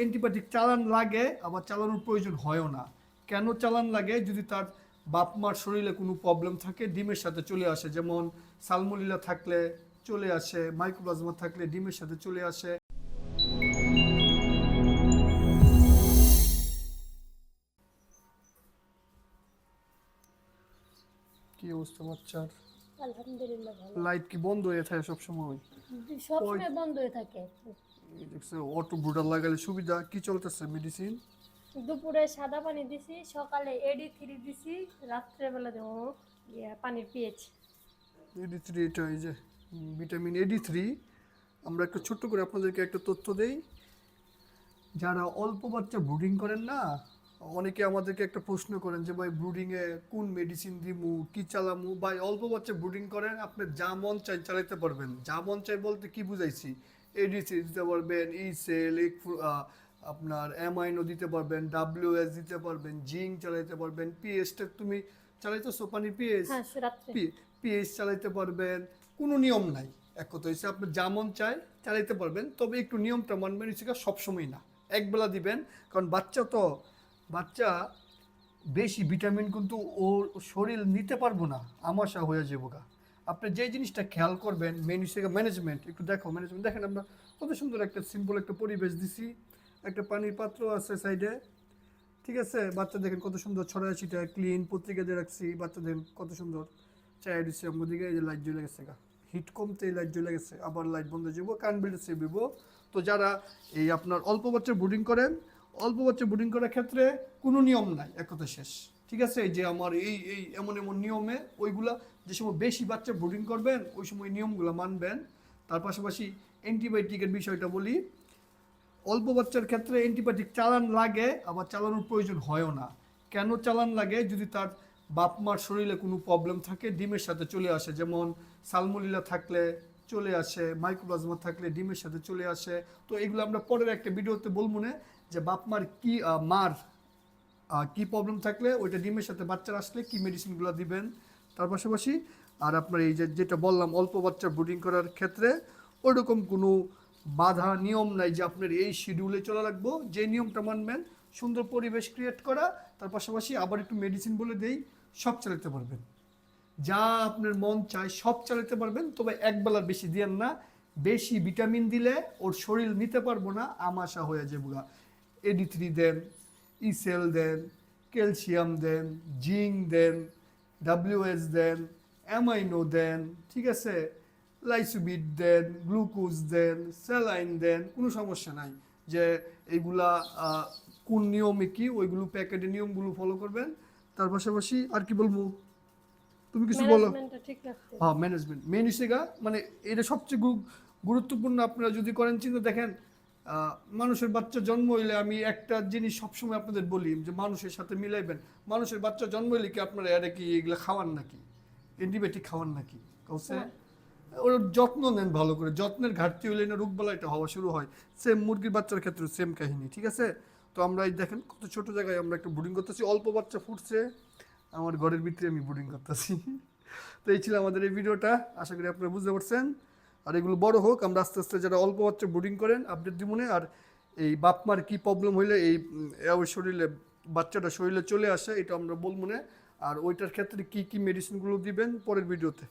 Antibiotic চালান লাগে আবার চালানোর প্রয়োজন হয়ও না। কেন চালান লাগে? যদি তার বাপ মার শরীরে কোনো প্রবলেম থাকে ডিমের সাথে চলে আসে। যেমন সালমোলিলা থাকলে চলে আসে মাইক্রোপ্লাজমা থাকলে ডিমের সাথে চলে আসে। কি অবস্থা বাচ্চার? আলহামদুলিল্লাহ লাইট কি বন্ধ হয়ে থাকে সবসময়? সবসময় বন্ধ হয়ে থাকে। অটো ব্রুডার লাগালে সুবিধা কি চলতেছে মেডিসিন দুপুরে সাদা পানি দিছি সকালে এডি থ্রি দিছি রাত্রেবেলা দেবো পানির পিএইচ এডি থ্রি এটা এই যে ভিটামিন এডি থ্রি আমরা একটা ছোট্ট করে আপনাদেরকে একটা তথ্য দেই। যারা অল্প বাচ্চা ব্রুডিং করেন না অনেকে আমাদেরকে একটা প্রশ্ন করেন যে ভাই ব্রুডিংয়ে কোন মেডিসিন দিমু কি চালামু? ভাই অল্প বাচ্চা ব্রুডিং করেন আপনি যা মন চাই চালাতে পারবেন। যা মন চাই বলতে কি বুঝাইছি? এডি থ্রি দিতে পারবেন ই সেল আপনার অ্যামাইনো দিতে পারবেন ডাব্লিউএস দিতে পারবেন জিঙ্ক চালাইতে পারবেন পিএসটা তুমি চালাইতেছো পানির পিএস পিএইচ চালাইতে পারবেন কোনো নিয়ম নাই। এক কথা হচ্ছে আপনি যেমন চাই চালাইতে পারবেন তবে একটু নিয়মটা মানবেন হচ্ছে সবসময় না। একবেলা দিবেন কারণ বাচ্চা তো বাচ্চা বেশি ভিটামিন কিন্তু ওর শরীর নিতে পারব না আমাশা হয়ে যাব গা। আপনি যে জিনিসটা খেয়াল করবেন মেন হিসেবে ম্যানেজমেন্ট একটু দেখো ম্যানেজমেন্ট দেখেন আমরা কত সুন্দর একটা সিম্পল একটা পরিবেশ দিছি। একটা পানির পাত্র আছে সাইডে ঠিক আছে? বাচ্চা দেখেন কত সুন্দর ছড়ায় ছিটা ক্লিন পত্রিকা দিয়ে রাখছি। বাচ্চা দেখেন কত সুন্দর। চায় দিচ্ছে আমার দিকে এই যে লাইট জ্বলে গেছে গা। হিট কমতে লাইট জ্বলে গেছে। আবার লাইট বন্ধ যাব কান বেল্টে সেবিব তো যারা এই আপনার অল্প বাচ্চা বোর্ডিং করেন, অল্প বাচ্চা বোর্ডিং করার ক্ষেত্রে কোনো নিয়ম নাই, এক কথা শেষ। ঠিক আছে? যে আমার এই এই এমন এমন নিয়মে ওইগুলা যে সময় বেশি বাচ্চা বোর্ডিং করবেন, ওই সময় নিয়মগুলো মানবেন। তার পাশাপাশি অ্যান্টিবায়োটিকের বিষয়টা বলি। অল্প বাচ্চার ক্ষেত্রে অ্যান্টিবায়োটিক চালান লাগে, আবার চালানোর প্রয়োজন হয়ও না। কেন চালান লাগে? যদি তার বাপ মার শরীরে কোনো প্রবলেম থাকে, ডিমের সাথে চলে আসে। যেমন সালমোলিলা থাকলে চলে আসে মাইক্রোপ্লাজমা থাকলে ডিমের সাথে চলে আসে। তো এগুলো আমরা পরের একটা ভিডিওতে বলব না যে বাপ মার কি মার কি প্রবলেম থাকলে ওইটা ডিমের সাথে বাচ্চার আসলে কি মেডিসিনগুলো দিবেন? তার পাশাপাশি আর আপনার এই যে যেটা বললাম, অল্প বাচ্চা ব্রুডিং করার ক্ষেত্রে ওইরকম কোনো বাধা, নিয়ম নাই যে আপনার এই শিডিউলে চলা লাগবো। যে নিয়মটা মানবেন, সুন্দর পরিবেশ ক্রিয়েট করা, তার পাশাপাশি আবার একটু মেডিসিন বলে দেই, সব চালাতে পারবেন। যা আপনার মন চায় সব চালাতে পারবেন, তবে একবেলার বেশি দিয়েন না। বেশি ভিটামিন দিলে ওর শরীর নিতে পারব না, আমাশা হয়ে যাব AD three then ইসেল then calcium then zinc then WS then amino then ঠিক আছে? লাইসুবিট দেন গ্লুকোজ দেন স্যালাইন দেন কোনো সমস্যা নাই। যে এইগুলা কোন নিয়মে কি ওইগুলো প্যাকেটের নিয়মগুলো ফলো করবেন। তার পাশাপাশি আর কি বলব? তুমি কিছু বলো? হ্যাঁ ম্যানেজমেন্ট মেন হিসেবে মানে এটা সবচেয়ে গুরুত্বপূর্ণ আপনারা যদি করেন চিন্তা দেখেন মানুষের বাচ্চা জন্ম হইলে আমি একটা জিনিস সবসময় আপনাদের বলি যে মানুষের সাথে মিলাইবেন। মানুষের বাচ্চা জন্ম হইলে কি আপনারা এরা কি এগুলো খাওয়ান নাকি? অ্যান্টিবায়োটিক খাওয়ান নাকি? কাউসে হ্যাঁ। ওর যত্ন নেন ভালো করে। যত্নের ঘাটতি হইলে না রোগবালাইটা হওয়া শুরু হয়। সেম মুরগির বাচ্চার ক্ষেত্রে সেম কাহিনী ঠিক আছে? তো আমরা এই দেখেন কত ছোট জায়গায় আমরা একটা বোর্ডিং করতেছি। অল্প বাচ্চা ফুটছে। আমার ঘরের ভিতরে আমি বোর্ডিং করতেছি। তো এই ছিল আমাদের এই ভিডিওটা। আশা করি আপনারা বুঝতে পারছেন। আর এগুলো বড় হোক, আমরা আস্তে আস্তে যারা অল্প বাচ্চা বোর্ডিং করেন আপডেট দিব আর এই বাপমার কি প্রবলেম হইলে, এই শরীরে, বাচ্চাটা শরীরে চলে আসে, এটা আমরা বলব না। আর ওইটার ক্ষেত্রে কি কি মেডিসিনগুলো দিবেন পরের ভিডিওতে